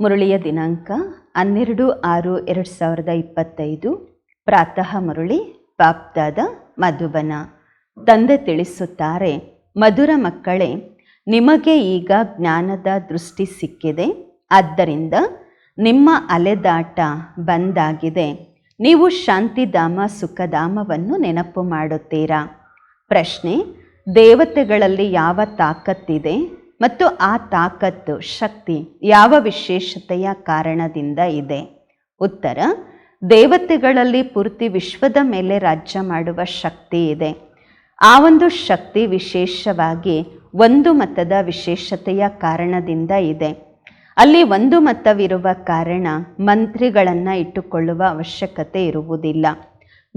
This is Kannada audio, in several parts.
ಮುರಳಿಯ ದಿನಾಂಕ ಹನ್ನೆರಡು ಆರು ಎರಡು ಸಾವಿರದ ಇಪ್ಪತ್ತೈದು. ಪ್ರಾತಃ ಮುರಳಿ, ಪಾಪ್ದಾದ ಮಧುಬನ. ತಂದೆ ತಿಳಿಸುತ್ತಾರೆ, ಮಧುರ ಮಕ್ಕಳೇ, ನಿಮಗೆ ಈಗ ಜ್ಞಾನದ ದೃಷ್ಟಿ ಸಿಕ್ಕಿದೆ. ಆದ್ದರಿಂದ ನಿಮ್ಮ ಅಲೆದಾಟ ಬಂದಾಗಿದೆ. ನೀವು ಶಾಂತಿಧಾಮ, ಸುಖಧಾಮವನ್ನು ನೆನಪು ಮಾಡುತ್ತೀರಾ? ಪ್ರಶ್ನೆ, ದೇವತೆಗಳಲ್ಲಿ ಯಾವ ತಾಕತ್ತಿದೆ? ಮತ್ತು ಆ ತಾಕತ್ತು, ಶಕ್ತಿ ಯಾವ ವಿಶೇಷತೆಯ ಕಾರಣದಿಂದ ಇದೆ? ಉತ್ತರ, ದೇವತೆಗಳಲ್ಲಿ ಪೂರ್ತಿ ವಿಶ್ವದ ಮೇಲೆ ರಾಜ್ಯ ಮಾಡುವ ಶಕ್ತಿ ಇದೆ. ಆ ಒಂದು ಶಕ್ತಿ ವಿಶೇಷವಾಗಿ ಒಂದು ಮತದ ವಿಶೇಷತೆಯ ಕಾರಣದಿಂದ ಇದೆ. ಅಲ್ಲಿ ಒಂದು ಮತವಿರುವ ಕಾರಣ ಮಂತ್ರಿಗಳನ್ನು ಇಟ್ಟುಕೊಳ್ಳುವ ಅವಶ್ಯಕತೆ ಇರುವುದಿಲ್ಲ.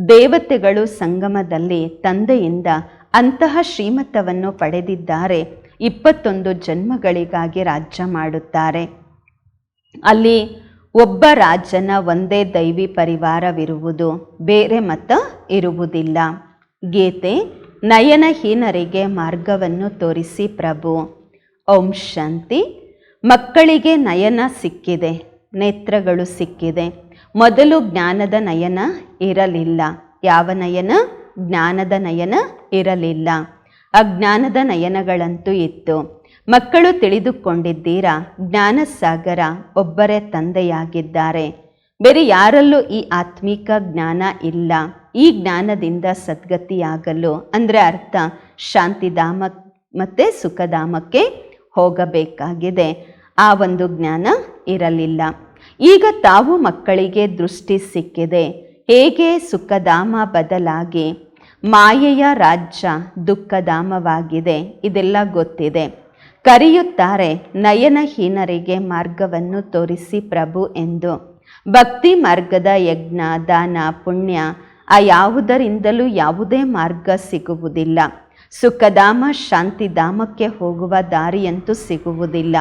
ದೇವತೆಗಳು ಸಂಗಮದಲ್ಲಿ ತಂದೆಯಿಂದ ಅಂತಹ ಶ್ರೀಮತವನ್ನು ಪಡೆದಿದ್ದಾರೆ ಇಪ್ಪತ್ತೊಂದು ಜನ್ಮಗಳಿಗಾಗಿ ರಾಜ್ಯ ಮಾಡುತ್ತಾರೆ. ಅಲ್ಲಿ ಒಬ್ಬ ರಾಜನ ಒಂದೇ ದೈವಿ ಪರಿವಾರವಿರುವುದು ಬೇರೆ ಮತ ಇರುವುದಿಲ್ಲ. ಗೀತೆ, ನಯನಹೀನರಿಗೆ ಮಾರ್ಗವನ್ನು ತೋರಿಸಿ ಪ್ರಭು. ಓಂ ಶಾಂತಿ. ಮಕ್ಕಳಿಗೆ ನಯನ ಸಿಕ್ಕಿದೆ, ನೇತ್ರಗಳು ಸಿಕ್ಕಿದೆ. ಮೊದಲು ಜ್ಞಾನದ ನಯನ ಇರಲಿಲ್ಲ, ಯಾವ ನಯನ? ಜ್ಞಾನದ ನಯನ ಇರಲಿಲ್ಲ. ಅಜ್ಞಾನದ ನಯನಗಳಂತೂ ಇತ್ತು. ಮಕ್ಕಳು ತಿಳಿದುಕೊಂಡಿದ್ದೀರಾ, ಜ್ಞಾನಸಾಗರ ಒಬ್ಬರೇ ತಂದೆಯಾಗಿದ್ದಾರೆ. ಬೇರೆ ಯಾರಲ್ಲೂ ಈ ಆತ್ಮಿಕ ಜ್ಞಾನ ಇಲ್ಲ. ಈ ಜ್ಞಾನದಿಂದ ಸದ್ಗತಿಯಾಗಲು, ಅಂದರೆ ಅರ್ಥ, ಶಾಂತಿಧಾಮ ಮತ್ತು ಸುಖಧಾಮಕ್ಕೆ ಹೋಗಬೇಕಾಗಿದೆ. ಆ ಒಂದು ಜ್ಞಾನ ಇರಲಿಲ್ಲ. ಈಗ ತಾವು ಮಕ್ಕಳಿಗೆ ದೃಷ್ಟಿ ಸಿಕ್ಕಿದೆ. ಹೇಗೆ ಸುಖಧಾಮ ಬದಲಾಗಿ ಮಾಯೆಯ ರಾಜ್ಯ ದುಃಖಧಾಮವಾಗಿದೆ, ಇದೆಲ್ಲ ಗೊತ್ತಿದೆ. ಕರೆಯುತ್ತಾರೆ, ನಯನಹೀನರಿಗೆ ಮಾರ್ಗವನ್ನು ತೋರಿಸಿ ಪ್ರಭು ಎಂದು. ಭಕ್ತಿ ಮಾರ್ಗದ ಯಜ್ಞ, ದಾನ, ಪುಣ್ಯ, ಆ ಯಾವುದರಿಂದಲೂ ಯಾವುದೇ ಮಾರ್ಗ ಸಿಗುವುದಿಲ್ಲ. ಸುಖಧಾಮ ಶಾಂತಿಧಾಮಕ್ಕೆ ಹೋಗುವ ದಾರಿಯಂತೂ ಸಿಗುವುದಿಲ್ಲ.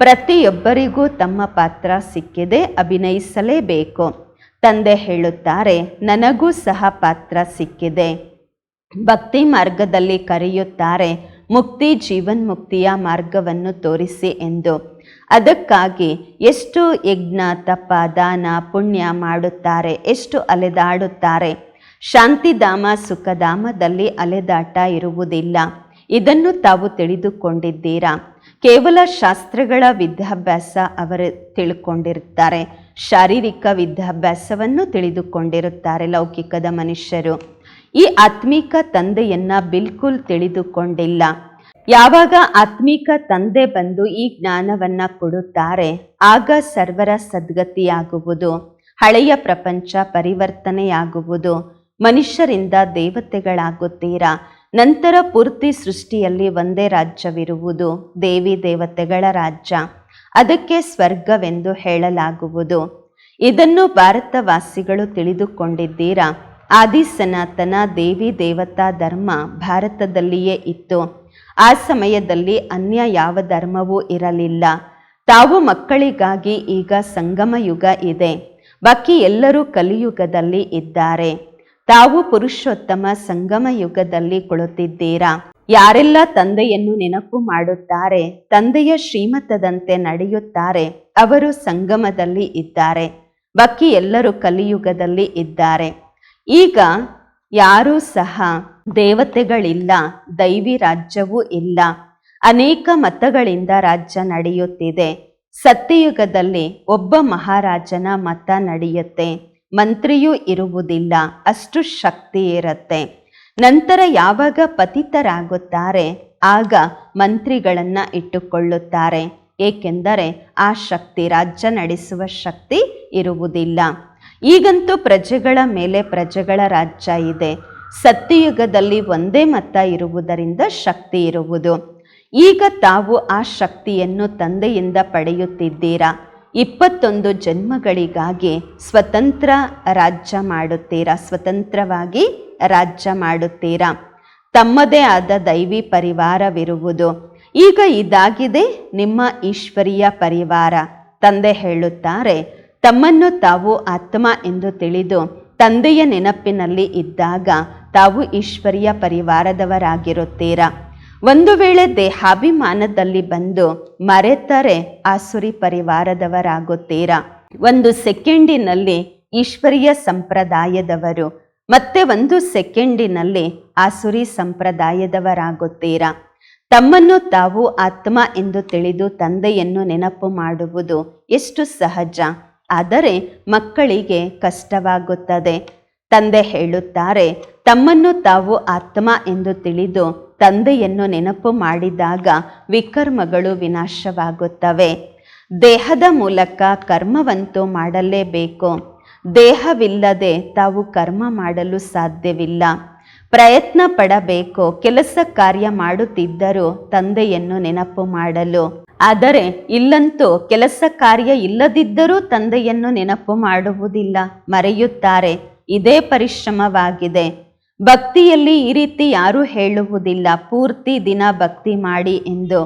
ಪ್ರತಿಯೊಬ್ಬರಿಗೂ ತಮ್ಮ ಪಾತ್ರ ಸಿಕ್ಕಿದೆ, ಅಭಿನಯಿಸಲೇಬೇಕು. ತಂದೆ ಹೇಳುತ್ತಾರೆ, ನನಗೂ ಸಹ ಪಾತ್ರ ಸಿಕ್ಕಿದೆ. ಭಕ್ತಿ ಮಾರ್ಗದಲ್ಲಿ ಕರೆಯುತ್ತಾರೆ, ಮುಕ್ತಿ ಜೀವನ್ಮುಕ್ತಿಯ ಮಾರ್ಗವನ್ನು ತೋರಿಸಿ ಎಂದು. ಅದಕ್ಕಾಗಿ ಎಷ್ಟು ಯಜ್ಞ, ತಪ, ದಾನ, ಪುಣ್ಯ ಮಾಡುತ್ತಾರೆ, ಎಷ್ಟು ಅಲೆದಾಡುತ್ತಾರೆ? ಶಾಂತಿಧಾಮ, ಸುಖಧಾಮದಲ್ಲಿ ಅಲೆದಾಟ ಇರುವುದಿಲ್ಲ. ಇದನ್ನು ತಾವು ತಿಳಿದುಕೊಂಡಿದ್ದೀರಾ? ಕೇವಲ ಶಾಸ್ತ್ರಗಳ ವಿದ್ಯಾಭ್ಯಾಸ ಅವರು ತಿಳ್ಕೊಂಡಿರುತ್ತಾರೆ. ಶಾರೀರಿಕ ವಿದ್ಯಾಭ್ಯಾಸವನ್ನು ತಿಳಿದುಕೊಂಡಿರುತ್ತಾರೆ ಲೌಕಿಕದ ಮನುಷ್ಯರು. ಈ ಆತ್ಮಿಕ ತಂದೆಯನ್ನ ಬಿಲ್ಕುಲ್ ತಿಳಿದುಕೊಂಡಿಲ್ಲ. ಯಾವಾಗ ಆತ್ಮಿಕ ತಂದೆ ಬಂದು ಈ ಜ್ಞಾನವನ್ನ ಕೊಡುತ್ತಾರೆ, ಆಗ ಸರ್ವರ ಸದ್ಗತಿಯಾಗುವುದು, ಹಳೆಯ ಪ್ರಪಂಚ ಪರಿವರ್ತನೆಯಾಗುವುದು. ಮನುಷ್ಯರಿಂದ ದೇವತೆಗಳಾಗುತ್ತೀರಾ? ನಂತರ ಪೂರ್ತಿ ಸೃಷ್ಟಿಯಲ್ಲಿ ಒಂದೇ ರಾಜ್ಯವಿರುವುದು, ದೇವಿ ದೇವತೆಗಳ ರಾಜ್ಯ. ಅದಕ್ಕೆ ಸ್ವರ್ಗವೆಂದು ಹೇಳಲಾಗುವುದು. ಇದನ್ನು ಭಾರತವಾಸಿಗಳು ತಿಳಿದುಕೊಂಡಿದ್ದೀರಾ? ಆದಿ ಸನಾತನ ದೇವಿ ದೇವತಾ ಧರ್ಮ ಭಾರತದಲ್ಲಿಯೇ ಇತ್ತು. ಆ ಸಮಯದಲ್ಲಿ ಅನ್ಯ ಯಾವ ಧರ್ಮವೂ ಇರಲಿಲ್ಲ. ತಾವು ಮಕ್ಕಳಿಗಾಗಿ ಈಗ ಸಂಗಮ ಯುಗ ಇದೆ. ಬಾಕಿ ಎಲ್ಲರೂ ಕಲಿಯುಗದಲ್ಲಿ ಇದ್ದಾರೆ. ತಾವು ಪುರುಷೋತ್ತಮ ಸಂಗಮ ಯುಗದಲ್ಲಿ ಕುಳಿತಿದ್ದೀರಾ? ಯಾರೆಲ್ಲ ತಂದೆಯನ್ನು ನೆನಪು ಮಾಡುತ್ತಾರೆ? ತಂದೆಯ ಶ್ರೀಮತದಂತೆ ನಡೆಯುತ್ತಾರೆ. ಅವರು ಸಂಗಮದಲ್ಲಿ ಇದ್ದಾರೆ. ಬಾಕಿ ಎಲ್ಲರೂ ಕಲಿಯುಗದಲ್ಲಿ ಇದ್ದಾರೆ. ಈಗ ಯಾರೂ ಸಹ ದೇವತೆಗಳಿಲ್ಲ, ದೈವಿ ರಾಜ್ಯವೂ ಇಲ್ಲ. ಅನೇಕ ಮತಗಳಿಂದ ರಾಜ್ಯ ನಡೆಯುತ್ತಿದೆ. ಸತ್ಯಯುಗದಲ್ಲಿ ಒಬ್ಬ ಮಹಾರಾಜನ ಮತ ನಡೆಯುತ್ತೆ. ಮಂತ್ರಿಯೂ ಇರುವುದಿಲ್ಲ, ಅಷ್ಟು ಶಕ್ತಿ ಇರುತ್ತೆ. ನಂತರ ಯಾವಾಗ ಪತಿತರಾಗುತ್ತಾರೆ, ಆಗ ಮಂತ್ರಿಗಳನ್ನು ಇಟ್ಟುಕೊಳ್ಳುತ್ತಾರೆ. ಏಕೆಂದರೆ ಆ ಶಕ್ತಿ ರಾಜ್ಯ ನಡೆಸುವ ಶಕ್ತಿ ಇರುವುದಿಲ್ಲ. ಈಗಂತೂ ಪ್ರಜೆಗಳ ಮೇಲೆ ಪ್ರಜೆಗಳ ರಾಜ್ಯ ಇದೆ. ಸತ್ಯಯುಗದಲ್ಲಿ ಒಂದೇ ಮತ ಇರುವುದರಿಂದ ಶಕ್ತಿ ಇರುವುದು. ಈಗ ತಾವು ಆ ಶಕ್ತಿಯನ್ನು ತಂದೆಯಿಂದ ಪಡೆಯುತ್ತಿದ್ದೀರಾ? ಇಪ್ಪತ್ತೊಂದು ಜನ್ಮಗಳಿಗಾಗಿ ಸ್ವತಂತ್ರ ರಾಜ್ಯ ಮಾಡುತ್ತೀರಾ? ಸ್ವತಂತ್ರವಾಗಿ ರಾಜ್ಯ ಮಾಡುತ್ತೀರಾ? ತಮ್ಮದೇ ಆದ ದೈವಿ ಪರಿವಾರವಿರುವುದು. ಈಗ ಇದಾಗಿದೆ ನಿಮ್ಮ ಈಶ್ವರೀಯ ಪರಿವಾರ. ತಂದೆ ಹೇಳುತ್ತಾರೆ ತಮ್ಮನ್ನು ತಾವು ಆತ್ಮ ಎಂದು ತಿಳಿದು ತಂದೆಯ ನೆನಪಿನಲ್ಲಿ ಇದ್ದಾಗ ತಾವು ಈಶ್ವರಿಯ ಪರಿವಾರದವರಾಗಿರುತ್ತೀರಾ? ಒಂದು ವೇಳೆ ದೇಹಾಭಿಮಾನದಲ್ಲಿ ಬಂದು ಮರೆತರೆ ಆಸುರಿ ಪರಿವಾರದವರಾಗುತ್ತೀರಾ? ಒಂದು ಸೆಕೆಂಡಿನಲ್ಲಿ ಈಶ್ವರಿಯ ಸಂಪ್ರದಾಯದವರು ಮತ್ತೆ ಒಂದು ಸೆಕೆಂಡಿನಲ್ಲಿ ಆಸುರಿ ಸಂಪ್ರದಾಯದವರಾಗುತ್ತೀರಾ? ತಮ್ಮನ್ನು ತಾವು ಆತ್ಮ ಎಂದು ತಿಳಿದು ತಂದೆಯನ್ನು ನೆನಪು ಮಾಡುವುದು ಎಷ್ಟು ಸಹಜ? ಆದರೆ ಮಕ್ಕಳಿಗೆ ಕಷ್ಟವಾಗುತ್ತದೆ. ತಂದೆ ಹೇಳುತ್ತಾರೆ, ತಮ್ಮನ್ನು ತಾವು ಆತ್ಮ ಎಂದು ತಿಳಿದು ತಂದೆಯನ್ನು ನೆನಪು ಮಾಡಿದಾಗ ವಿಕರ್ಮಗಳು ವಿನಾಶವಾಗುತ್ತವೆ. ದೇಹದ ಮೂಲಕ ಕರ್ಮವಂತೂ ಮಾಡಲೇಬೇಕು. ದೇಹವಿಲ್ಲದೆ ತಾವು ಕರ್ಮ ಮಾಡಲು ಸಾಧ್ಯವಿಲ್ಲ. ಪ್ರಯತ್ನ ಪಡಬೇಕು. ಕೆಲಸ ಕಾರ್ಯ ಮಾಡುತ್ತಿದ್ದರೂ ತಂದೆಯನ್ನು ನೆನಪು ಮಾಡಲು ಆದರೆ ಇಲ್ಲಂತೂ ಕೆಲಸ ಕಾರ್ಯ ಇಲ್ಲದಿದ್ದರೂ ತಂದೆಯನ್ನು ನೆನಪು ಮಾಡುವುದಿಲ್ಲ. ಮರೆಯುತ್ತಾರೆ. ಇದೇ ಪರಿಶ್ರಮವಾಗಿದೆ. ಭಕ್ತಿಯಲ್ಲಿ ಈ ರೀತಿ ಯಾರೂ ಹೇಳುವುದಿಲ್ಲ. ಪೂರ್ತಿ ದಿನ ಭಕ್ತಿ ಮಾಡಿ ಎಂದು.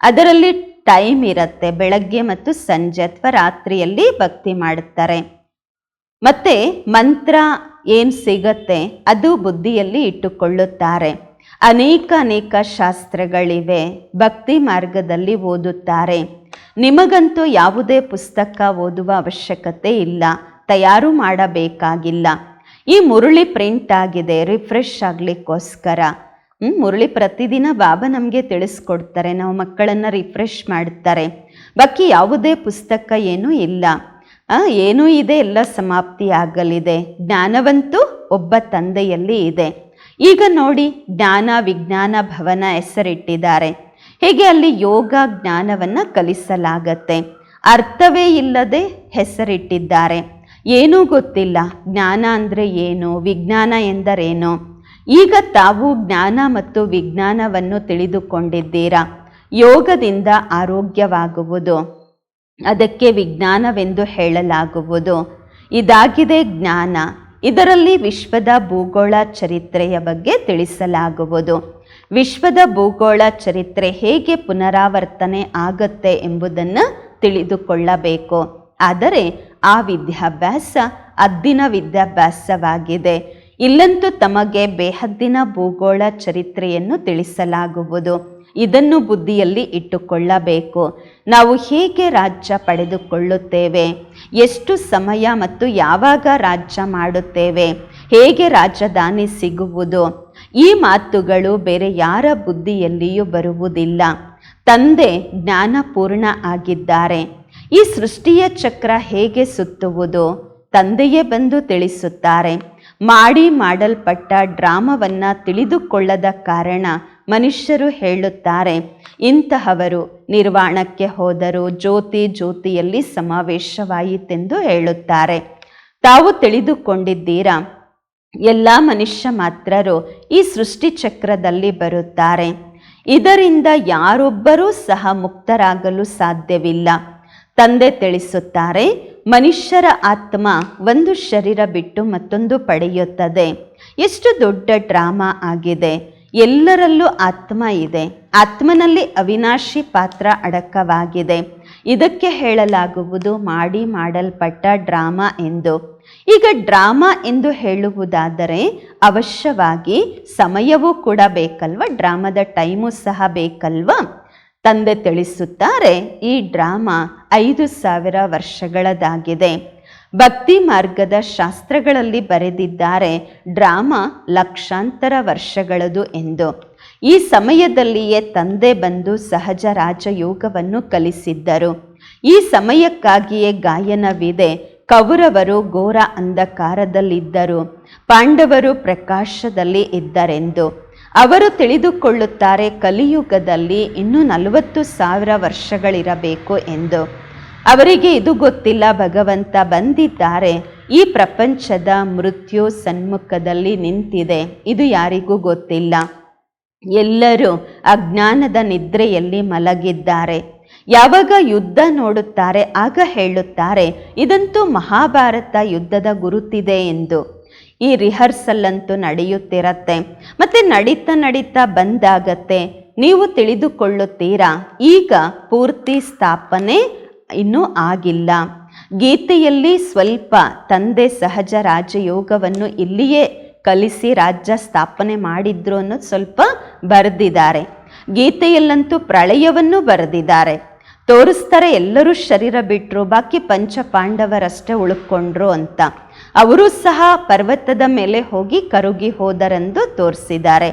ಅದರಲ್ಲಿ ಟೈಮ್ ಇರುತ್ತೆ. ಬೆಳಗ್ಗೆ ಮತ್ತು ಸಂಜೆ ಅಥವಾ ರಾತ್ರಿಯಲ್ಲಿ ಭಕ್ತಿ ಮಾಡುತ್ತಾರೆ. ಮತ್ತೆ ಮಂತ್ರ ಏನು ಸಿಗತ್ತೆ ಅದು ಬುದ್ಧಿಯಲ್ಲಿ ಇಟ್ಟುಕೊಳ್ಳುತ್ತಾರೆ. ಅನೇಕ ಅನೇಕ ಶಾಸ್ತ್ರಗಳಿವೆ. ಭಕ್ತಿ ಮಾರ್ಗದಲ್ಲಿ ಓದುತ್ತಾರೆ. ನಿಮಗಂತೂ ಯಾವುದೇ ಪುಸ್ತಕ ಓದುವ ಅವಶ್ಯಕತೆ ಇಲ್ಲ. ತಯಾರು ಮಾಡಬೇಕಾಗಿಲ್ಲ. ಈ ಮುರುಳಿ ಪ್ರಿಂಟ್ ಆಗಿದೆ. ರಿಫ್ರೆಶ್ ಆಗಲಿಕ್ಕೋಸ್ಕರ. ಮುರುಳಿ ಪ್ರತಿದಿನ ಬಾಬಾ ನಮಗೆ ತಿಳಿಸ್ಕೊಡ್ತಾರೆ. ನಾವು ಮಕ್ಕಳನ್ನು ರಿಫ್ರೆಶ್ ಮಾಡ್ತಾರೆ. ಬಾಕಿ ಯಾವುದೇ ಪುಸ್ತಕ ಏನೂ ಇಲ್ಲ. ಏನೂ ಇದೆ. ಎಲ್ಲ ಸಮಾಪ್ತಿ ಆಗಲಿದೆ. ಜ್ಞಾನವಂತೂ ಒಬ್ಬ ತಂದೆಯಲ್ಲಿ ಇದೆ. ಈಗ ನೋಡಿ ಜ್ಞಾನ ವಿಜ್ಞಾನ ಭವನ ಹೆಸರಿಟ್ಟಿದ್ದಾರೆ. ಹೇಗೆ ಅಲ್ಲಿ ಯೋಗ ಜ್ಞಾನವನ್ನು ಕಲಿಸಲಾಗತ್ತೆ? ಅರ್ಥವೇ ಇಲ್ಲದೆ ಹೆಸರಿಟ್ಟಿದ್ದಾರೆ. ಏನೂ ಗೊತ್ತಿಲ್ಲ. ಜ್ಞಾನ ಅಂದರೆ ಏನು? ವಿಜ್ಞಾನ ಎಂದರೇನು? ಈಗ ತಾವು ಜ್ಞಾನ ಮತ್ತು ವಿಜ್ಞಾನವನ್ನು ತಿಳಿದುಕೊಂಡಿದ್ದೀರಾ? ಯೋಗದಿಂದ ಆರೋಗ್ಯವಾಗುವುದು. ಅದಕ್ಕೆ ವಿಜ್ಞಾನವೆಂದು ಹೇಳಲಾಗುವುದು. ಇದಾಗಿದೆ ಜ್ಞಾನ. ಇದರಲ್ಲಿ ವಿಶ್ವದ ಭೂಗೋಳ ಚರಿತ್ರೆಯ ಬಗ್ಗೆ ತಿಳಿಸಲಾಗುವುದು. ವಿಶ್ವದ ಭೂಗೋಳ ಚರಿತ್ರೆ ಹೇಗೆ ಪುನರಾವರ್ತನೆ ಆಗತ್ತೆ ಎಂಬುದನ್ನು ತಿಳಿದುಕೊಳ್ಳಬೇಕು. ಆದರೆ ಆ ವಿದ್ಯಾಭ್ಯಾಸ ಅದ್ದಿನ ವಿದ್ಯಾಭ್ಯಾಸವಾಗಿದೆ. ಇಲ್ಲಂತೂ ತಮಗೆ ಬೇಹದ್ದಿನ ಭೂಗೋಳ ಚರಿತ್ರೆಯನ್ನು ತಿಳಿಸಲಾಗುವುದು. ಇದನ್ನು ಬುದ್ಧಿಯಲ್ಲಿ ಇಟ್ಟುಕೊಳ್ಳಬೇಕು. ನಾವು ಹೇಗೆ ರಾಜ್ಯ ಪಡೆದುಕೊಳ್ಳುತ್ತೇವೆ? ಎಷ್ಟು ಸಮಯ ಮತ್ತು ಯಾವಾಗ ರಾಜ್ಯ ಮಾಡುತ್ತೇವೆ? ಹೇಗೆ ರಾಜಧಾನಿ ಸಿಗುವುದು? ಈ ಮಾತುಗಳು ಬೇರೆ ಯಾರ ಬುದ್ಧಿಯಲ್ಲಿಯೂ ಬರುವುದಿಲ್ಲ. ತಂದೆ ಜ್ಞಾನಪೂರ್ಣ ಆಗಿದ್ದಾರೆ. ಈ ಸೃಷ್ಟಿಯ ಚಕ್ರ ಹೇಗೆ ಸುತ್ತುವುದು? ತಂದೆಯೇ ಬಂದು ತಿಳಿಸುತ್ತಾರೆ. ಮಾಡಿ ಮಾಡಲ್ಪಟ್ಟ ಡ್ರಾಮವನ್ನು ತಿಳಿದುಕೊಳ್ಳದ ಕಾರಣ ಮನುಷ್ಯರು ಹೇಳುತ್ತಾರೆ, ಇಂತಹವರು ನಿರ್ವಾಣಕ್ಕೆ ಹೋದರು ಜ್ಯೋತಿ ಜ್ಯೋತಿಯಲ್ಲಿ ಸಮಾವೇಶವಾಯಿತೆಂದು ಹೇಳುತ್ತಾರೆ. ತಾವು ತಿಳಿದುಕೊಂಡಿದ್ದೀರಾ, ಎಲ್ಲ ಮನುಷ್ಯ ಮಾತ್ರರು ಈ ಸೃಷ್ಟಿ ಚಕ್ರದಲ್ಲಿ ಬರುತ್ತಾರೆ. ಇದರಿಂದ ಯಾರೊಬ್ಬರೂ ಸಹ ಮುಕ್ತರಾಗಲು ಸಾಧ್ಯವಿಲ್ಲ. ತಂದೆ ತಿಳಿಸುತ್ತಾರೆ, ಮನುಷ್ಯರ ಆತ್ಮ ಒಂದು ಶರೀರ ಬಿಟ್ಟು ಮತ್ತೊಂದು ಪಡೆಯುತ್ತದೆ. ಎಷ್ಟು ದೊಡ್ಡ ಡ್ರಾಮಾ ಆಗಿದೆ. ಎಲ್ಲರಲ್ಲೂ ಆತ್ಮ ಇದೆ. ಆತ್ಮನಲ್ಲಿ ಅವಿನಾಶಿ ಪಾತ್ರ ಅಡಕವಾಗಿದೆ. ಇದಕ್ಕೆ ಹೇಳಲಾಗುವುದು ಮಾಡಿ ಮಾಡಲ್ಪಟ್ಟ ಡ್ರಾಮಾ ಎಂದು. ಈಗ ಡ್ರಾಮಾ ಎಂದು ಹೇಳುವುದಾದರೆ ಅವಶ್ಯವಾಗಿ ಸಮಯವೂ ಕೂಡ ಬೇಕಲ್ವ? ಡ್ರಾಮಾದ ಟೈಮು ಸಹ ಬೇಕಲ್ವ? ತಂದೆ ತಿಳಿಸುತ್ತಾರೆ, ಈ ಡ್ರಾಮಾ ಐದು ಸಾವಿರ ವರ್ಷಗಳದಾಗಿದೆ. ಭಕ್ತಿ ಮಾರ್ಗದ ಶಾಸ್ತ್ರಗಳಲ್ಲಿ ಬರೆದಿದ್ದಾರೆ, ಡ್ರಾಮಾ ಲಕ್ಷಾಂತರ ವರ್ಷಗಳದು ಎಂದು. ಈ ಸಮಯದಲ್ಲಿಯೇ ತಂದೆ ಬಂದು ಸಹಜ ರಾಜಯೋಗವನ್ನು ಕಲಿಸಿದ್ದರು. ಈ ಸಮಯಕ್ಕಾಗಿಯೇ ಗಾಯನವಿದೆ. ಕೌರವರು ಘೋರ ಅಂಧಕಾರದಲ್ಲಿದ್ದರು. ಪಾಂಡವರು ಪ್ರಕಾಶದಲ್ಲಿ ಇದ್ದರೆಂದು. ಅವರು ತಿಳಿದುಕೊಳ್ಳುತ್ತಾರೆ, ಕಲಿಯುಗದಲ್ಲಿ ಇನ್ನೂ ನಲವತ್ತು ಸಾವಿರ ವರ್ಷಗಳಿರಬೇಕು ಎಂದು. ಅವರಿಗೆ ಇದು ಗೊತ್ತಿಲ್ಲ, ಭಗವಂತ ಬಂದಿದ್ದಾರೆ. ಈ ಪ್ರಪಂಚದ ಮೃತ್ಯು ಸನ್ಮುಖದಲ್ಲಿ ನಿಂತಿದೆ. ಇದು ಯಾರಿಗೂ ಗೊತ್ತಿಲ್ಲ. ಎಲ್ಲರೂ ಅಜ್ಞಾನದ ನಿದ್ರೆಯಲ್ಲಿ ಮಲಗಿದ್ದಾರೆ. ಯಾವಾಗ ಯುದ್ಧ ನೋಡುತ್ತಾರೆ, ಆಗ ಹೇಳುತ್ತಾರೆ, ಇದಂತೂ ಮಹಾಭಾರತ ಯುದ್ಧದ ಗುರುತಿದೆ ಎಂದು. ಈ ರಿಹರ್ಸಲ್ ಅಂತೂ ನಡೆಯುತ್ತಿರತ್ತೆ. ಮತ್ತೆ ನಡೀತಾ ನಡೀತಾ ಬಂದಾಗತ್ತೆ. ನೀವು ತಿಳಿದುಕೊಳ್ಳುತ್ತೀರಾ? ಈಗ ಪೂರ್ತಿ ಸ್ಥಾಪನೆ ಇನ್ನೂ ಆಗಿಲ್ಲ. ಗೀತೆಯಲ್ಲಿ ಸ್ವಲ್ಪ ತಂದೆ ಸಹಜ ರಾಜಯೋಗವನ್ನು ಇಲ್ಲಿಯೇ ಕಲಿಸಿ ರಾಜ್ಯ ಸ್ಥಾಪನೆ ಮಾಡಿದ್ರು ಅನ್ನೋದು ಸ್ವಲ್ಪ ಬರೆದಿದ್ದಾರೆ. ಗೀತೆಯಲ್ಲಂತೂ ಪ್ರಳಯವನ್ನು ಬರೆದಿದ್ದಾರೆ. ತೋರಿಸ್ತಾರೆ ಎಲ್ಲರೂ ಶರೀರ ಬಿಟ್ಟರು ಬಾಕಿ ಪಂಚ ಪಾಂಡವರಷ್ಟೇ ಉಳ್ಕೊಂಡ್ರು ಅಂತ. ಅವರು ಸಹ ಪರ್ವತದ ಮೇಲೆ ಹೋಗಿ ಕರುಗಿ ಹೋದರೆಂದು ತೋರಿಸಿದ್ದಾರೆ.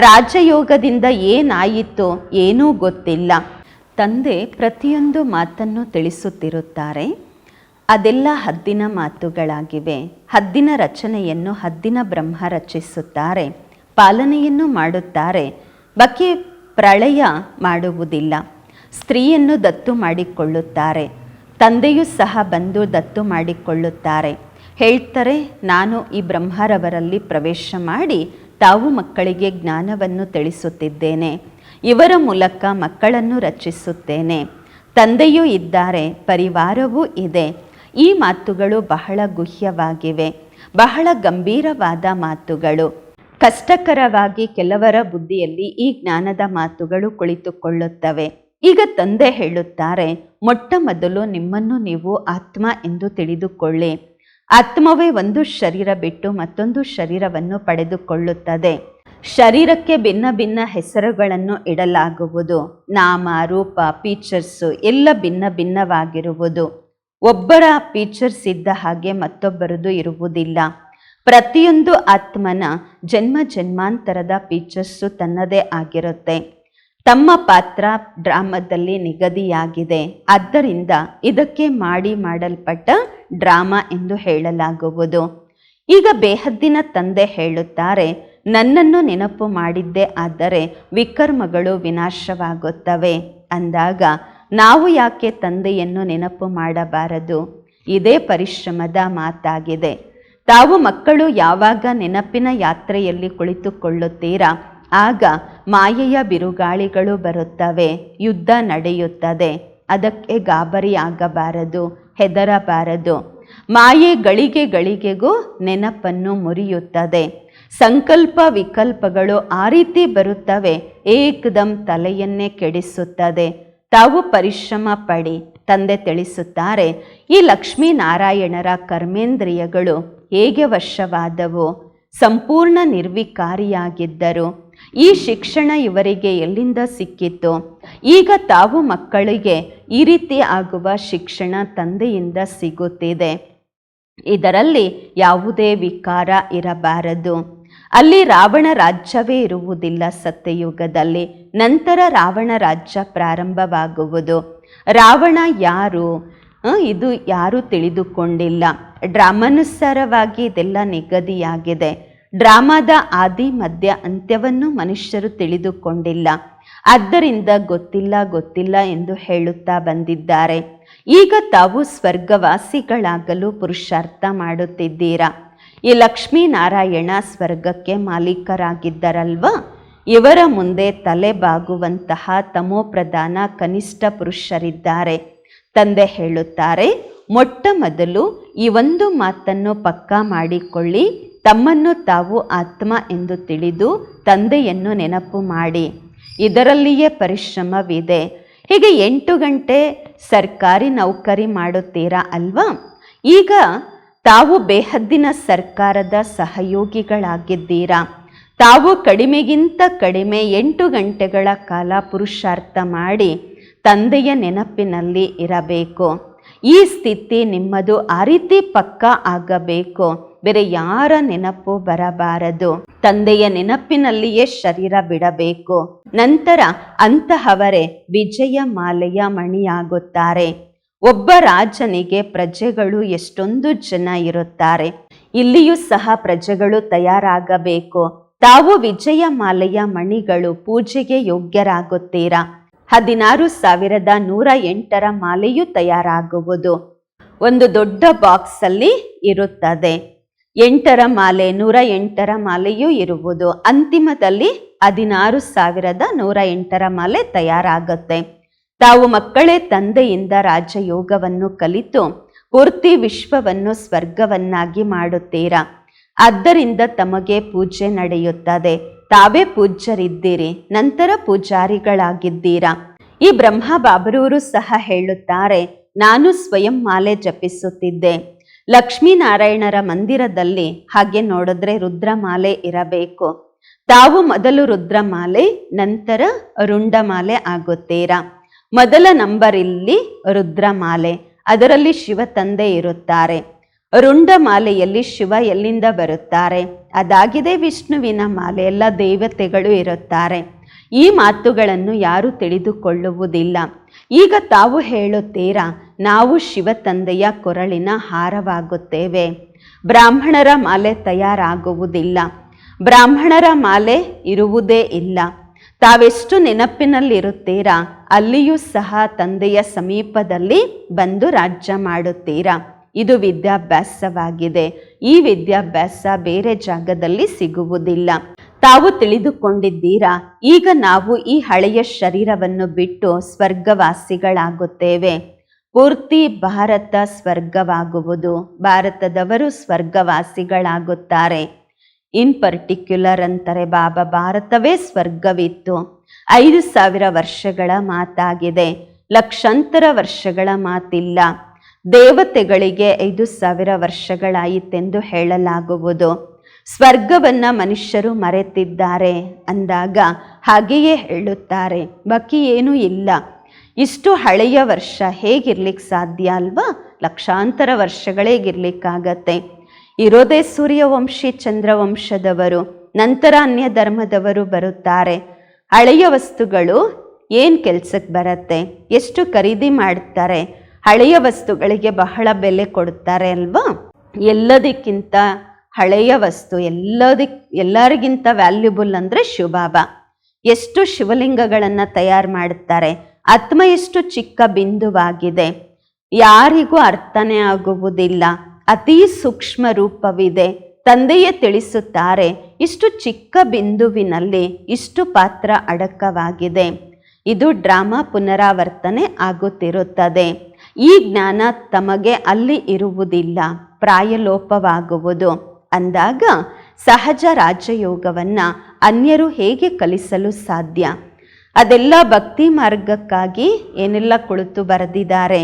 ರಾಜಯೋಗದಿಂದ ಏನಾಯಿತು ಏನೂ ಗೊತ್ತಿಲ್ಲ. ತಂದೆ ಪ್ರತಿಯೊಂದು ಮಾತನ್ನು ತಿಳಿಸುತ್ತಿರುತ್ತಾರೆ. ಅದೆಲ್ಲ ಹದ್ದಿನ ಮಾತುಗಳಾಗಿವೆ. ಹದ್ದಿನ ರಚನೆಯನ್ನು ಹದ್ದಿನ ಬ್ರಹ್ಮ ರಚಿಸುತ್ತಾರೆ. ಪಾಲನೆಯನ್ನು ಮಾಡುತ್ತಾರೆ. ಬಕಿ ಪ್ರಳಯ ಮಾಡುವುದಿಲ್ಲ. ಸ್ತ್ರೀಯನ್ನು ದತ್ತು ಮಾಡಿಕೊಳ್ಳುತ್ತಾರೆ. ತಂದೆಯೂ ಸಹ ಬಂದು ದತ್ತು ಮಾಡಿಕೊಳ್ಳುತ್ತಾರೆ. ಹೇಳ್ತಾರೆ, ನಾನು ಈ ಬ್ರಹ್ಮರವರಲ್ಲಿ ಪ್ರವೇಶ ಮಾಡಿ ತಾವು ಮಕ್ಕಳಿಗೆ ಜ್ಞಾನವನ್ನು ತಿಳಿಸುತ್ತಿದ್ದೇನೆ. ಇವರ ಮೂಲಕ ಮಕ್ಕಳನ್ನು ರಚಿಸುತ್ತೇನೆ ತಂದೆಯೂ ಇದ್ದಾರೆ, ಪರಿವಾರವೂ ಇದೆ. ಈ ಮಾತುಗಳು ಬಹಳ ಗುಹ್ಯವಾಗಿವೆ. ಬಹಳ ಗಂಭೀರವಾದ ಮಾತುಗಳು. ಕಷ್ಟಕರವಾಗಿ ಕೆಲವರ ಬುದ್ಧಿಯಲ್ಲಿ ಈ ಜ್ಞಾನದ ಮಾತುಗಳು ಕುಳಿತುಕೊಳ್ಳುತ್ತವೆ. ಈಗ ತಂದೆ ಹೇಳುತ್ತಾರೆ, ಮೊಟ್ಟ ಮೊದಲು ನಿಮ್ಮನ್ನು ನೀವು ಆತ್ಮ ಎಂದು ತಿಳಿದುಕೊಳ್ಳಿ. ಆತ್ಮವೇ ಒಂದು ಶರೀರ ಬಿಟ್ಟು ಮತ್ತೊಂದು ಶರೀರವನ್ನು ಪಡೆದುಕೊಳ್ಳುತ್ತದೆ. ಶರೀರಕ್ಕೆ ಭಿನ್ನ ಭಿನ್ನ ಹೆಸರುಗಳನ್ನು ಇಡಲಾಗುವುದು. ನಾಮ, ರೂಪ ಫೀಚರ್ಸು ಎಲ್ಲ ಭಿನ್ನ ಭಿನ್ನವಾಗಿರುವುದು. ಒಬ್ಬರ ಫೀಚರ್ಸ್ ಇದ್ದ ಹಾಗೆ ಮತ್ತೊಬ್ಬರದು ಇರುವುದಿಲ್ಲ. ಪ್ರತಿಯೊಂದು ಆತ್ಮನ ಜನ್ಮ ಜನ್ಮಾಂತರದ ಫೀಚರ್ಸು ತನ್ನದೇ ಆಗಿರುತ್ತೆ. ತಮ್ಮ ಪಾತ್ರ ಡ್ರಾಮಾದಲ್ಲಿ ನಿಗದಿಯಾಗಿದೆ. ಆದ್ದರಿಂದ ಇದಕ್ಕೆ ಮಾಡಿ ಮಾಡಲ್ಪಟ್ಟ ಡ್ರಾಮಾ ಎಂದು ಹೇಳಲಾಗುವುದು. ಈಗ ಬೇಹದ್ದಿನ ತಂದೆ ಹೇಳುತ್ತಾರೆ ನನ್ನನ್ನು ನೆನಪು ಮಾಡಿದ್ದೆ ಆದರೆ ವಿಕರ್ಮಗಳು ವಿನಾಶವಾಗುತ್ತವೆ ಅಂದಾಗ ನಾವು ಯಾಕೆ ತಂದೆಯನ್ನು ನೆನಪು ಮಾಡಬಾರದು? ಇದೇ ಪರಿಶ್ರಮದ ಮಾತಾಗಿದೆ. ತಾವು ಮಕ್ಕಳು ಯಾವಾಗ ನೆನಪಿನ ಯಾತ್ರೆಯಲ್ಲಿ ಕುಳಿತುಕೊಳ್ಳುತ್ತೀರಾ? ಆಗ ಮಾಯೆಯ ಬಿರುಗಾಳಿಗಳು ಬರುತ್ತವೆ, ಯುದ್ಧ ನಡೆಯುತ್ತದೆ. ಅದಕ್ಕೆ ಗಾಬರಿಯಾಗಬಾರದು, ಹೆದರಬಾರದು. ಮಾಯೆ ಗಳಿಗೆ ಗಳಿಗೆಗೂ ನೆನಪನ್ನು ಮುರಿಯುತ್ತದೆ. ಸಂಕಲ್ಪ ವಿಕಲ್ಪಗಳು ಆ ರೀತಿ ಬರುತ್ತವೆ. ಏಕದಂ ತಲೆಯನ್ನೇ ಕೆಡಿಸುತ್ತದೆ. ತಾವು ಪರಿಶ್ರಮ ಪಡಿ, ತಂದೆ ತಿಳಿಸುತ್ತಾರೆ. ಈ ಲಕ್ಷ್ಮೀನಾರಾಯಣರ ಕರ್ಮೇಂದ್ರಿಯಗಳು ಹೇಗೆ ವಶವಾದವು? ಸಂಪೂರ್ಣ ನಿರ್ವಿಕಾರಿಯಾಗಿದ್ದರು. ಈ ಶಿಕ್ಷಣ ಇವರಿಗೆ ಎಲ್ಲಿಂದ ಸಿಕ್ಕಿತ್ತು ಈಗ ತಾವು ಮಕ್ಕಳಿಗೆ ಈ ರೀತಿ ಆಗುವ ಶಿಕ್ಷಣ ತಂದೆಯಿಂದ ಸಿಗುತ್ತಿದೆ. ಇದರಲ್ಲಿ ಯಾವುದೇ ವಿಕಾರ ಇರಬಾರದು. ಅಲ್ಲಿ ರಾವಣ ರಾಜ್ಯವೇ ಇರುವುದಿಲ್ಲ ಸತ್ಯಯುಗದಲ್ಲಿ. ನಂತರ ರಾವಣ ರಾಜ್ಯ ಪ್ರಾರಂಭವಾಗುವುದು. ರಾವಣ ಯಾರು? ಇದು ಯಾರೂ ತಿಳಿದುಕೊಂಡಿಲ್ಲ. ಡ್ರಾಮಾನುಸಾರವಾಗಿ ಇದೆಲ್ಲ ನಿಗದಿಯಾಗಿದೆ. ಡ್ರಾಮಾದ ಆದಿ, ಮಧ್ಯ, ಅಂತ್ಯವನ್ನು ಮನುಷ್ಯರು ತಿಳಿದುಕೊಂಡಿಲ್ಲ. ಆದ್ದರಿಂದ ಗೊತ್ತಿಲ್ಲ ಗೊತ್ತಿಲ್ಲ ಎಂದು ಹೇಳುತ್ತಾ ಬಂದಿದ್ದಾರೆ. ಈಗ ತಾವು ಸ್ವರ್ಗವಾಸಿಗಳಾಗಲು ಪುರುಷಾರ್ಥ ಮಾಡುತ್ತಿದ್ದೀರಾ? ಈ ಲಕ್ಷ್ಮೀನಾರಾಯಣ ಸ್ವರ್ಗಕ್ಕೆ ಮಾಲೀಕರಾಗಿದ್ದರಲ್ವಾ? ಇವರ ಮುಂದೆ ತಲೆ ಬಾಗುವಂತಹ ತಮೋಪ್ರಧಾನ ಕನಿಷ್ಠ ಪುರುಷರಿದ್ದಾರೆ. ತಂದೆ ಹೇಳುತ್ತಾರೆ, ಮೊಟ್ಟ ಮೊದಲು ಈ ಒಂದು ಮಾತನ್ನು ಪಕ್ಕಾ ಮಾಡಿಕೊಳ್ಳಿ. ತಮ್ಮನ್ನು ತಾವು ಆತ್ಮ ಎಂದು ತಿಳಿದು ತಂದೆಯನ್ನು ನೆನಪು ಮಾಡಿ. ಇದರಲ್ಲಿಯೇ ಪರಿಶ್ರಮವಿದೆ. ಹೀಗೆ ಎಂಟು ಗಂಟೆ ಸರ್ಕಾರಿ ನೌಕರಿ ಮಾಡುತ್ತೀರಾ ಅಲ್ವಾ? ಈಗ ತಾವು ಬೇಹದ್ದಿನ ಸರ್ಕಾರದ ಸಹಯೋಗಿಗಳಾಗಿದ್ದೀರಾ? ತಾವು ಕಡಿಮೆಗಿಂತ ಕಡಿಮೆ ಎಂಟು ಗಂಟೆಗಳ ಕಾಲ ಪುರುಷಾರ್ಥ ಮಾಡಿ ತಂದೆಯ ನೆನಪಿನಲ್ಲಿ ಇರಬೇಕು. ಈ ಸ್ಥಿತಿ ನಿಮ್ಮದು ಆ ರೀತಿ ಪಕ್ಕ ಆಗಬೇಕು. ಬೇರೆ ಯಾರ ನೆನಪು ಬರಬಾರದು. ತಂದೆಯ ನೆನಪಿನಲ್ಲಿಯೇ ಶರೀರ ಬಿಡಬೇಕು. ನಂತರ ಅಂತಹವರೇ ವಿಜಯ ಮಾಲೆಯ ಮಣಿಯಾಗುತ್ತಾರೆ. ಒಬ್ಬ ರಾಜನಿಗೆ ಪ್ರಜೆಗಳು ಎಷ್ಟೊಂದು ಜನ ಇರುತ್ತಾರೆ. ಇಲ್ಲಿಯೂ ಸಹ ಪ್ರಜೆಗಳು ತಯಾರಾಗಬೇಕು. ತಾವು ವಿಜಯ ಮಾಲೆಯ ಮಣಿಗಳು ಪೂಜೆಗೆ ಯೋಗ್ಯರಾಗುತ್ತೀರಾ? ಹದಿನಾರು ಸಾವಿರದ ನೂರ ಎಂಟರ ಮಾಲೆಯು ತಯಾರಾಗುವುದು. ಒಂದು ದೊಡ್ಡ ಬಾಕ್ಸ್ ಅಲ್ಲಿ ಇರುತ್ತದೆ. ಎಂಟರ ಮಾಲೆ ನೂರ ಎಂಟರ ಮಾಲೆಯೂ ಇರುವುದು. ಅಂತಿಮದಲ್ಲಿ ಹದಿನಾರು ಸಾವಿರದ ನೂರ ಎಂಟರ ಮಾಲೆ ತಯಾರಾಗುತ್ತೆ. ತಾವು ಮಕ್ಕಳೇ ತಂದೆಯಿಂದ ರಾಜಯೋಗವನ್ನು ಕಲಿತು ಪೂರ್ತಿ ವಿಶ್ವವನ್ನು ಸ್ವರ್ಗವನ್ನಾಗಿ ಮಾಡುತ್ತೀರಾ? ಆದ್ದರಿಂದ ತಮಗೆ ಪೂಜೆ ನಡೆಯುತ್ತದೆ. ತಾವೇ ಪೂಜ್ಯರಿದ್ದೀರಿ, ನಂತರ ಪೂಜಾರಿಗಳಾಗಿದ್ದೀರಾ? ಈ ಬ್ರಹ್ಮ ಬಾಬರೂರು ಸಹ ಹೇಳುತ್ತಾರೆ, ನಾನು ಸ್ವಯಂ ಮಾಲೆ ಜಪಿಸುತ್ತಿದ್ದೆ. ಲಕ್ಷ್ಮೀನಾರಾಯಣರ ಮಂದಿರದಲ್ಲಿ ಹಾಗೆ ನೋಡಿದ್ರೆ ರುದ್ರಮಾಲೆ ಇರಬೇಕು. ತಾವು ಮೊದಲು ರುದ್ರಮಾಲೆ, ನಂತರ ರುಂಡಮಾಲೆ ಆಗುತ್ತೀರಾ? ಮೊದಲ ನಂಬರ್ ಇಲ್ಲಿ ರುದ್ರಮಾಲೆ. ಅದರಲ್ಲಿ ಶಿವ ತಂದೆ ಇರುತ್ತಾರೆ. ರುಂಡ ಮಾಲೆಯಲ್ಲಿ ಶಿವ ಎಲ್ಲಿಂದ ಬರುತ್ತಾರೆ? ಅದಾಗಿದೆ ವಿಷ್ಣುವಿನ ಮಾಲೆ. ಎಲ್ಲ ದೇವತೆಗಳು ಇರುತ್ತಾರೆ. ಈ ಮಾತುಗಳನ್ನು ಯಾರು ತಿಳಿದುಕೊಳ್ಳುವುದಿಲ್ಲ. ಈಗ ತಾವು ಹೇಳುತ್ತೀರಾ, ನಾವು ಶಿವ ತಂದೆಯ ಕೊರಳಿನ ಹಾರವಾಗುತ್ತೇವೆ. ಬ್ರಾಹ್ಮಣರ ಮಾಲೆ ತಯಾರಾಗುವುದಿಲ್ಲ. ಬ್ರಾಹ್ಮಣರ ಮಾಲೆ ಇರುವುದೇ ಇಲ್ಲ. ತಾವೆಷ್ಟು ನೆನಪಿನಲ್ಲಿರುತ್ತೀರಾ? ಅಲ್ಲಿಯೂ ಸಹ ತಂದೆಯ ಸಮೀಪದಲ್ಲಿ ಬಂದು ರಾಜ್ಯ ಮಾಡುತ್ತೀರಾ? ಇದು ವಿದ್ಯಾಭ್ಯಾಸವಾಗಿದೆ. ಈ ವಿದ್ಯಾಭ್ಯಾಸ ಬೇರೆ ಜಾಗದಲ್ಲಿ ಸಿಗುವುದಿಲ್ಲ. ತಾವು ತಿಳಿದುಕೊಂಡಿದ್ದೀರಾ? ಈಗ ನಾವು ಈ ಹಳೆಯ ಶರೀರವನ್ನು ಬಿಟ್ಟು ಸ್ವರ್ಗವಾಸಿಗಳಾಗುತ್ತೇವೆ. ಪೂರ್ತಿ ಭಾರತ ಸ್ವರ್ಗವಾಗುವುದು. ಭಾರತದವರು ಸ್ವರ್ಗವಾಸಿಗಳಾಗುತ್ತಾರೆ. ಇನ್ ಪರ್ಟಿಕ್ಯುಲರ್ ಅಂತಾರೆ, ಬಾಬಾ ಭಾರತವೇ ಸ್ವರ್ಗವಿತ್ತು. ಐದು ಸಾವಿರ ವರ್ಷಗಳ ಮಾತಾಗಿದೆ. ಲಕ್ಷಾಂತರ ವರ್ಷಗಳ ಮಾತಿಲ್ಲ. ದೇವತೆಗಳಿಗೆ ಐದು ಸಾವಿರ ವರ್ಷಗಳಾಯಿತೆಂದು ಹೇಳಲಾಗುವುದು. ಸ್ವರ್ಗವನ್ನು ಮನುಷ್ಯರು ಮರೆತಿದ್ದಾರೆ ಅಂದಾಗ ಹಾಗೆಯೇ ಹೇಳುತ್ತಾರೆ. ಬಾಕಿ ಏನೂ ಇಲ್ಲ. ಇಷ್ಟು ಹಳೆಯ ವರ್ಷ ಹೇಗಿರ್ಲಿಕ್ಕೆ ಸಾಧ್ಯ ಅಲ್ವಾ? ಲಕ್ಷಾಂತರ ವರ್ಷಗಳೇಗಿರ್ಲಿಕ್ಕಾಗತ್ತೆ ಇರೋದೇ ಸೂರ್ಯವಂಶಿ ಚಂದ್ರವಂಶದವರು, ನಂತರ ಅನ್ಯ ಧರ್ಮದವರು ಬರುತ್ತಾರೆ. ಹಳೆಯ ವಸ್ತುಗಳು ಏನು ಕೆಲಸಕ್ಕೆ ಬರುತ್ತೆ? ಎಷ್ಟು ಖರೀದಿ ಮಾಡ್ತಾರೆ? ಹಳೆಯ ವಸ್ತುಗಳಿಗೆ ಬಹಳ ಬೆಲೆ ಕೊಡುತ್ತಾರೆ ಅಲ್ವಾ? ಎಲ್ಲದಕ್ಕಿಂತ ಹಳೆಯ ವಸ್ತು, ಎಲ್ಲದಕ್, ಎಲ್ಲರಿಗಿಂತ ವ್ಯಾಲ್ಯೂಬಲ್ ಅಂದರೆ ಶಿವಬಾಬಾ ಎಷ್ಟು ಶಿವಲಿಂಗಗಳನ್ನು ತಯಾರು ಮಾಡುತ್ತಾರೆ ಆತ್ಮ ಎಷ್ಟು ಚಿಕ್ಕ ಬಿಂದುವಾಗಿದೆ? ಯಾರಿಗೂ ಅರ್ಥನೇ ಆಗುವುದಿಲ್ಲ. ಅತಿ ಸೂಕ್ಷ್ಮ ರೂಪವಿದೆ. ತಂದೆಯೇ ತಿಳಿಸುತ್ತಾರೆ, ಇಷ್ಟು ಚಿಕ್ಕ ಬಿಂದುವಿನಲ್ಲಿ ಇಷ್ಟು ಪಾತ್ರ ಅಡಕವಾಗಿದೆ. ಇದು ಡ್ರಾಮಾ ಪುನರಾವರ್ತನೆ ಆಗುತ್ತಿರುತ್ತದೆ. ಈ ಜ್ಞಾನ ತಮಗೆ ಅಲ್ಲಿ ಇರುವುದಿಲ್ಲ, ಪ್ರಾಯಲೋಪವಾಗುವುದು. ಅಂದಾಗ ಸಹಜ ರಾಜ್ಯಯೋಗವನ್ನು ಅನ್ಯರು ಹೇಗೆ ಕಲಿಸಲು ಸಾಧ್ಯ? ಅದೆಲ್ಲ ಭಕ್ತಿ ಮಾರ್ಗಕ್ಕಾಗಿ ಏನೆಲ್ಲ ಕುಳಿತು ಬರೆದಿದ್ದಾರೆ?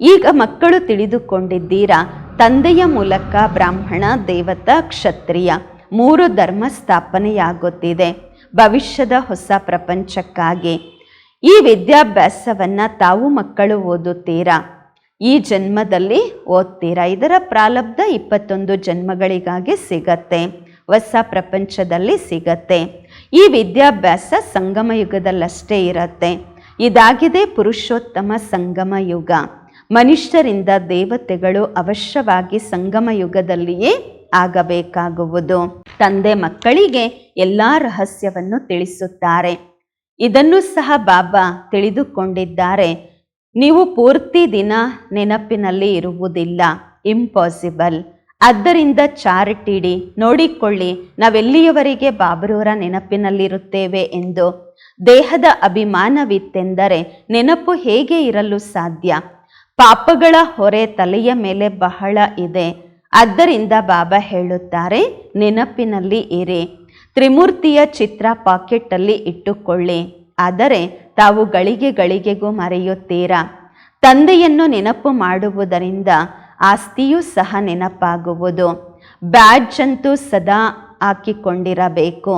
ಈಗ ಮಕ್ಕಳು ತಿಳಿದುಕೊಂಡಿದ್ದೀರಾ? ತಂದೆಯ ಮೂಲಕ ಬ್ರಾಹ್ಮಣ, ದೇವತಾ, ಕ್ಷತ್ರಿಯ ಮೂರು ಧರ್ಮ ಸ್ಥಾಪನೆಯಾಗುತ್ತಿದೆ. ಭವಿಷ್ಯದ ಹೊಸ ಪ್ರಪಂಚಕ್ಕಾಗಿ ಈ ವಿದ್ಯಾಭ್ಯಾಸವನ್ನು ತಾವು ಮಕ್ಕಳು ಓದುತ್ತೀರಾ? ಈ ಜನ್ಮದಲ್ಲಿ ಓದ್ತೀರಾ? ಇದರ ಪ್ರಾಲಬ್ಧ ಇಪ್ಪತ್ತೊಂದು ಜನ್ಮಗಳಿಗಾಗಿ ಸಿಗತ್ತೆ, ಹೊಸ ಪ್ರಪಂಚದಲ್ಲಿ ಸಿಗತ್ತೆ. ಈ ವಿದ್ಯಾಭ್ಯಾಸ ಸಂಗಮ ಯುಗದಲ್ಲಷ್ಟೇ ಇರತ್ತೆ. ಇದಾಗಿದೆ ಪುರುಷೋತ್ತಮ ಸಂಗಮ ಯುಗ ಮನುಷ್ಯರಿಂದ ದೇವತೆಗಳು ಅವಶ್ಯವಾಗಿ ಸಂಗಮ ಯುಗದಲ್ಲಿಯೇ ಆಗಬೇಕಾಗುವುದು. ತಂದೆ ಮಕ್ಕಳಿಗೆ ಎಲ್ಲ ರಹಸ್ಯವನ್ನು ತಿಳಿಸುತ್ತಾರೆ. ಇದನ್ನು ಸಹ ಬಾಬಾ ತಿಳಿದುಕೊಂಡಿದ್ದಾರೆ. ನೀವು ಪೂರ್ತಿ ದಿನ ನೆನಪಿನಲ್ಲಿ ಇರುವುದಿಲ್ಲ. ಇಂಪಾಸಿಬಲ್ ಆದ್ದರಿಂದ ಚಾರಿಟಿಡಿ ನೋಡಿಕೊಳ್ಳಿ, ನಾವೆಲ್ಲಿಯವರೆಗೆ ಬಾಬರವರ ನೆನಪಿನಲ್ಲಿರುತ್ತೇವೆ ಎಂದು. ದೇಹದ ಅಭಿಮಾನವಿತ್ತೆಂದರೆ ನೆನಪು ಹೇಗೆ ಇರಲು ಸಾಧ್ಯ? ಪಾಪಗಳ ಹೊರೆ ತಲೆಯ ಮೇಲೆ ಬಹಳ ಇದೆ. ಆದ್ದರಿಂದ ಬಾಬಾ ಹೇಳುತ್ತಾರೆ, ನೆನಪಿನಲ್ಲಿ ಇರಿ. ತ್ರಿಮೂರ್ತಿಯ ಚಿತ್ರ ಪಾಕೆಟ್ಟಲ್ಲಿ ಇಟ್ಟುಕೊಳ್ಳಿ. ಆದರೆ ತಾವು ಗಳಿಗೆ ಗಳಿಗೆಗೂ ಮರೆಯುತ್ತೀರಾ? ತಂದೆಯನ್ನು ನೆನಪು ಮಾಡುವುದರಿಂದ ಆಸ್ತಿಯೂ ಸಹ ನೆನಪಾಗುವುದು. ಬ್ಯಾಡ್ಜ್ ಅಂತೂ ಸದಾ ಹಾಕಿಕೊಂಡಿರಬೇಕು.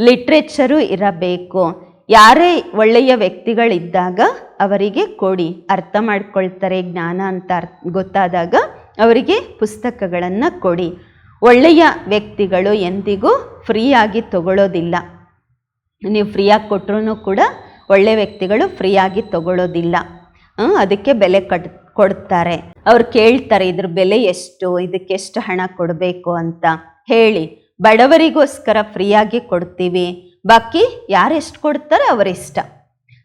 ಲಿಟ್ರೇಚರು ಇರಬೇಕು. ಯಾರೇ ಒಳ್ಳೆಯ ವ್ಯಕ್ತಿಗಳಿದ್ದಾಗ ಅವರಿಗೆ ಕೊಡಿ, ಅರ್ಥ ಮಾಡ್ಕೊಳ್ತಾರೆ ಜ್ಞಾನ ಅಂತ ಗೊತ್ತಾದಾಗ ಅವರಿಗೆ ಪುಸ್ತಕಗಳನ್ನು ಕೊಡಿ. ಒಳ್ಳೆಯ ವ್ಯಕ್ತಿಗಳು ಎಂದಿಗೂ ಫ್ರೀಯಾಗಿ ತಗೊಳ್ಳೋದಿಲ್ಲ ನೀವು ಫ್ರೀಯಾಗಿ ಕೊಟ್ಟರು ಕೂಡ ಒಳ್ಳೆಯ ವ್ಯಕ್ತಿಗಳು ಫ್ರೀಯಾಗಿ ತಗೊಳ್ಳೋದಿಲ್ಲ ಅದಕ್ಕೆ ಬೆಲೆ ಕಟ್, ಕೊಡ್ತಾರೆ. ಅವ್ರು ಕೇಳ್ತಾರೆ, ಇದ್ರ ಬೆಲೆ ಎಷ್ಟು, ಇದಕ್ಕೆ ಎಷ್ಟು ಹಣ ಕೊಡಬೇಕು ಅಂತ. ಹೇಳಿ, ಬಡವರಿಗೋಸ್ಕರ ಫ್ರೀಯಾಗಿ ಕೊಡ್ತೀವಿ. ಬಾಕಿ ಯಾರು ಎಷ್ಟು ಕೊಡ್ತಾರೆ ಅವರಿಷ್ಟ.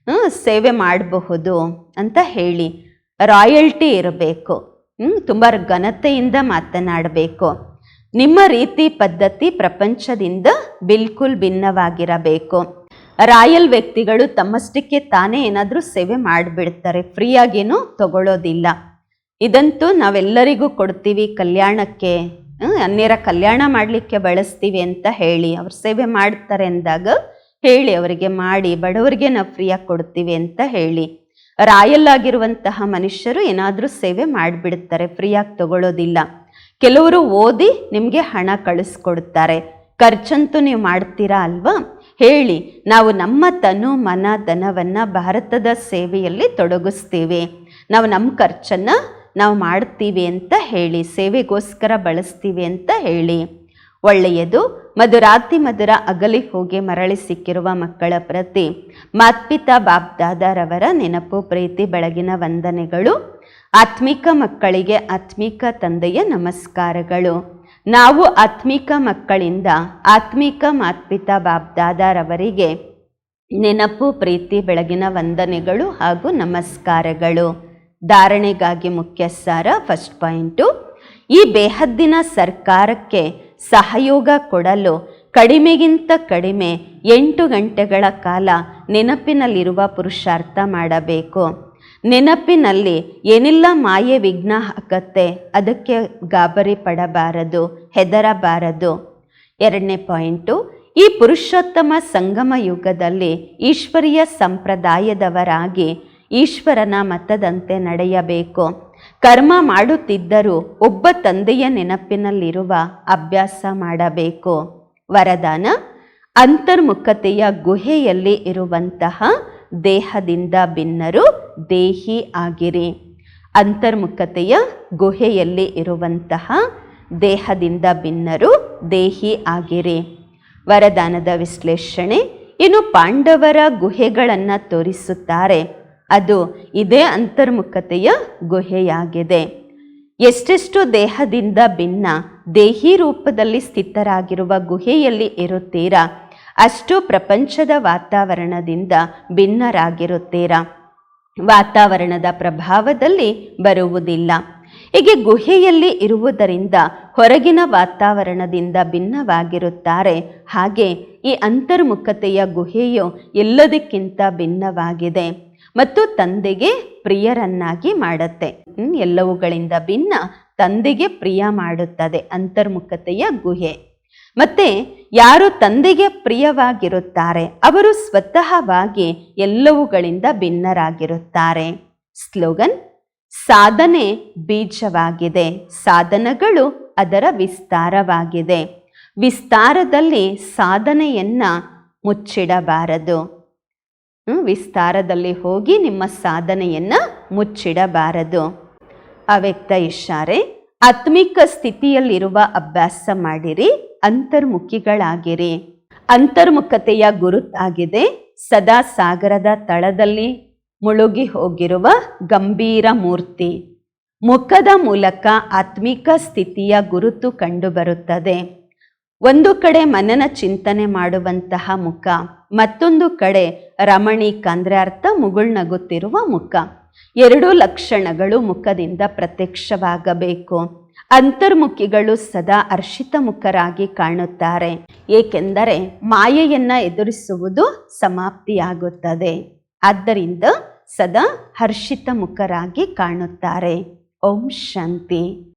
ಹ್ಞೂ ಸೇವೆ ಮಾಡಬಹುದು ಅಂತ ಹೇಳಿ ರಾಯಲ್ಟಿ ಇರಬೇಕು. ಹ್ಞೂ ತುಂಬ ಘನತೆಯಿಂದ ಮಾತನಾಡಬೇಕು. ನಿಮ್ಮ ರೀತಿ ಪದ್ಧತಿ ಪ್ರಪಂಚದಿಂದ ಬಿಲ್ಕುಲ್ ಭಿನ್ನವಾಗಿರಬೇಕು. ರಾಯಲ್ ವ್ಯಕ್ತಿಗಳು ತಮ್ಮಷ್ಟಕ್ಕೆ ತಾನೇ ಏನಾದರೂ ಸೇವೆ ಮಾಡಿಬಿಡ್ತಾರೆ, ಫ್ರೀಯಾಗೇನು ತಗೊಳ್ಳೋದಿಲ್ಲ ಇದಂತೂ ನಾವೆಲ್ಲರಿಗೂ ಕೊಡ್ತೀವಿ ಕಲ್ಯಾಣಕ್ಕೆ. ಅನ್ಯರ ಕಲ್ಯಾಣ ಮಾಡಲಿಕ್ಕೆ ಬಳಸ್ತೀವಿ ಅಂತ ಹೇಳಿ, ಅವ್ರು ಸೇವೆ ಮಾಡ್ತಾರೆ ಅಂದಾಗ ಹೇಳಿ, ಅವರಿಗೆ ಮಾಡಿ, ಬಡವರಿಗೆ ನಾವು ಫ್ರೀಯಾಗಿ ಕೊಡ್ತೀವಿ ಅಂತ ಹೇಳಿ. ರಾಯಲ್ ಆಗಿರುವಂತಹ ಮನುಷ್ಯರು ಏನಾದರೂ ಸೇವೆ ಮಾಡಿಬಿಡ್ತಾರೆ ಫ್ರೀಯಾಗಿ ತಗೊಳ್ಳೋದಿಲ್ಲ ಕೆಲವರು ಓದಿ ನಿಮಗೆ ಹಣ ಕಳಿಸ್ಕೊಡ್ತಾರೆ. ಖರ್ಚಂತೂ ನೀವು ಮಾಡ್ತೀರಾ ಅಲ್ವಾ? ಹೇಳಿ, ನಾವು ನಮ್ಮ ತನು, ಮನ, ಧನವನ್ನು ಭಾರತದ ಸೇವೆಯಲ್ಲಿ ತೊಡಗಿಸ್ತೀವಿ. ನಾವು ನಮ್ಮ ಖರ್ಚನ್ನು ನಾವು ಮಾಡ್ತೀವಿ ಅಂತ ಹೇಳಿ, ಸೇವೆಗೋಸ್ಕರ ಬಳಸ್ತೀವಿ ಅಂತ ಹೇಳಿ, ಒಳ್ಳೆಯದು. ಮಧುರಾತಿ ಮಧುರ ಅಗಲಿ ಹೋಗಿ ಮರಳಿ ಸಿಕ್ಕಿರುವ ಮಕ್ಕಳ ಪ್ರತಿ, ಮಾತ್ಪಿತಾ ಬಾಬ್ದಾದಾರವರ ನೆನಪು, ಪ್ರೀತಿ, ಬೆಳಗಿನ ವಂದನೆಗಳು. ಆತ್ಮಿಕ ಮಕ್ಕಳಿಗೆ ಆತ್ಮಿಕ ತಂದೆಯ ನಮಸ್ಕಾರಗಳು. ನಾವು ಆತ್ಮಿಕ ಮಕ್ಕಳಿಂದ ಆತ್ಮಿಕ ಮಾತ್ಪಿತಾ ಬಾಬ್ದಾದಾರವರಿಗೆ ನೆನಪು, ಪ್ರೀತಿ, ಬೆಳಗಿನ ವಂದನೆಗಳು ಹಾಗೂ ನಮಸ್ಕಾರಗಳು. ಧಾರಣೆಗಾಗಿ ಮುಖ್ಯ ಸಾರ ಫಸ್ಟ್ ಪಾಯಿಂಟು ಈ ಬೇಹದ್ದಿನ ಸರ್ಕಾರಕ್ಕೆ ಸಹಯೋಗ ಕೊಡಲು ಕಡಿಮೆಗಿಂತ ಕಡಿಮೆ ಎಂಟು ಗಂಟೆಗಳ ಕಾಲ ನೆನಪಿನಲ್ಲಿರುವ ಪುರುಷಾರ್ಥ ಮಾಡಬೇಕು. ನೆನಪಿನಲ್ಲಿ ಏನೆಲ್ಲ ಮಾಯೆ ವಿಘ್ನ ಹಾಕತ್ತೆ, ಅದಕ್ಕೆ ಗಾಬರಿ ಪಡಬಾರದು, ಹೆದರಬಾರದು. ಎರಡನೇ ಪಾಯಿಂಟು ಈ ಪುರುಷೋತ್ತಮ ಸಂಗಮ ಯುಗದಲ್ಲಿ ಈಶ್ವರೀಯ ಸಂಪ್ರದಾಯದವರಾಗಿ ಈಶ್ವರನ ಮತದಂತೆ ನಡೆಯಬೇಕು. ಕರ್ಮ ಮಾಡುತ್ತಿದ್ದರೂ ಒಬ್ಬ ತಂದೆಯ ನೆನಪಿನಲ್ಲಿರುವ ಅಭ್ಯಾಸ ಮಾಡಬೇಕು. ವರದಾನ, ಅಂತರ್ಮುಖತೆಯ ಗುಹೆಯಲ್ಲಿ ಇರುವಂತಹ ದೇಹದಿಂದ ಭಿನ್ನರು ದೇಹಿ ಆಗಿರಿ. ಅಂತರ್ಮುಖತೆಯ ಗುಹೆಯಲ್ಲಿ ಇರುವಂತಹ ದೇಹದಿಂದ ಭಿನ್ನರು ದೇಹಿ ಆಗಿರಿ. ವರದಾನದ ವಿಶ್ಲೇಷಣೆ, ಇನ್ನು ಪಾಂಡವರ ಗುಹೆಗಳನ್ನು ತೋರಿಸುತ್ತಾರೆ. ಅದು ಇದೇ ಅಂತರ್ಮುಖತೆಯ ಗುಹೆಯಾಗಿದೆ. ಎಷ್ಟೆಷ್ಟು ದೇಹದಿಂದ ಭಿನ್ನ ದೇಹಿ ರೂಪದಲ್ಲಿ ಸ್ಥಿತರಾಗಿರುವ ಗುಹೆಯಲ್ಲಿ ಇರುತ್ತೀರಾ? ಅಷ್ಟು ಪ್ರಪಂಚದ ವಾತಾವರಣದಿಂದ ಭಿನ್ನರಾಗಿರುತ್ತೀರಾ? ವಾತಾವರಣದ ಪ್ರಭಾವದಲ್ಲಿ ಬರುವುದಿಲ್ಲ. ಹೀಗೆ ಗುಹೆಯಲ್ಲಿ ಇರುವುದರಿಂದ ಹೊರಗಿನ ವಾತಾವರಣದಿಂದ ಭಿನ್ನವಾಗಿರುತ್ತಾರೆ. ಹಾಗೆ ಈ ಅಂತರ್ಮುಖತೆಯ ಗುಹೆಯು ಎಲ್ಲದಕ್ಕಿಂತ ಭಿನ್ನವಾಗಿದೆ. ಮತ್ತು ತಂದೆಗೆ ಪ್ರಿಯರನ್ನಾಗಿ ಮಾಡುತ್ತೆ. ಎಲ್ಲವುಗಳಿಂದ ಭಿನ್ನ ತಂದೆಗೆ ಪ್ರಿಯ ಮಾಡುತ್ತದೆ, ಅಂತರ್ಮುಖತೆಯ ಗುಹೆ. ಮತ್ತೆ ಯಾರು ತಂದೆಗೆ ಪ್ರಿಯವಾಗಿರುತ್ತಾರೆ, ಅವರು ಸ್ವತಃವಾಗಿ ಎಲ್ಲವುಗಳಿಂದ ಭಿನ್ನರಾಗಿರುತ್ತಾರೆ. ಸ್ಲೋಗನ್, ಸಾಧನೆ ಬೀಜವಾಗಿದೆ, ಸಾಧನಗಳು ಅದರ ವಿಸ್ತಾರವಾಗಿದೆ. ವಿಸ್ತಾರದಲ್ಲಿ ಸಾಧನೆಯನ್ನ ಮುಚ್ಚಿಡಬಾರದು. ವಿಸ್ತಾರದಲ್ಲಿ ಹೋಗಿ ನಿಮ್ಮ ಸಾಧನೆಯನ್ನು ಮುಚ್ಚಿಡಬಾರದು. ಅವ್ಯಕ್ತ ಇಷಾರೆ ಆತ್ಮಿಕ ಸ್ಥಿತಿಯಲ್ಲಿರುವ ಅಭ್ಯಾಸ ಮಾಡಿರಿ, ಅಂತರ್ಮುಖಿಗಳಾಗಿರಿ. ಅಂತರ್ಮುಖತೆಯ ಗುರುತಾಗಿದೆ, ಸದಾ ಸಾಗರದ ತಳದಲ್ಲಿ ಮುಳುಗಿ ಹೋಗಿರುವ ಗಂಭೀರ ಮೂರ್ತಿ. ಮುಖದ ಮೂಲಕ ಆತ್ಮಿಕ ಸ್ಥಿತಿಯ ಗುರುತು ಕಂಡುಬರುತ್ತದೆ. ಒಂದು ಕಡೆ ಮನನ ಚಿಂತನೆ ಮಾಡುವಂತಹ ಮುಖ, ಮತ್ತೊಂದು ಕಡೆ ರಮಣೀಕ ಅಂದರೆ ಅರ್ಥ ಮುಗುಳ್ನಗುತ್ತಿರುವ ಮುಖ. ಎರಡೂ ಲಕ್ಷಣಗಳು ಮುಖದಿಂದ ಪ್ರತ್ಯಕ್ಷವಾಗಬೇಕು. ಅಂತರ್ಮುಖಿಗಳು ಸದಾ ಹರ್ಷಿತ ಮುಖರಾಗಿ ಕಾಣುತ್ತಾರೆ. ಏಕೆಂದರೆ ಮಾಯೆಯನ್ನ ಎದುರಿಸುವುದು ಸಮಾಪ್ತಿಯಾಗುತ್ತದೆ. ಆದ್ದರಿಂದ ಸದಾ ಹರ್ಷಿತ ಮುಖರಾಗಿ ಕಾಣುತ್ತಾರೆ. ಓಂ ಶಾಂತಿ.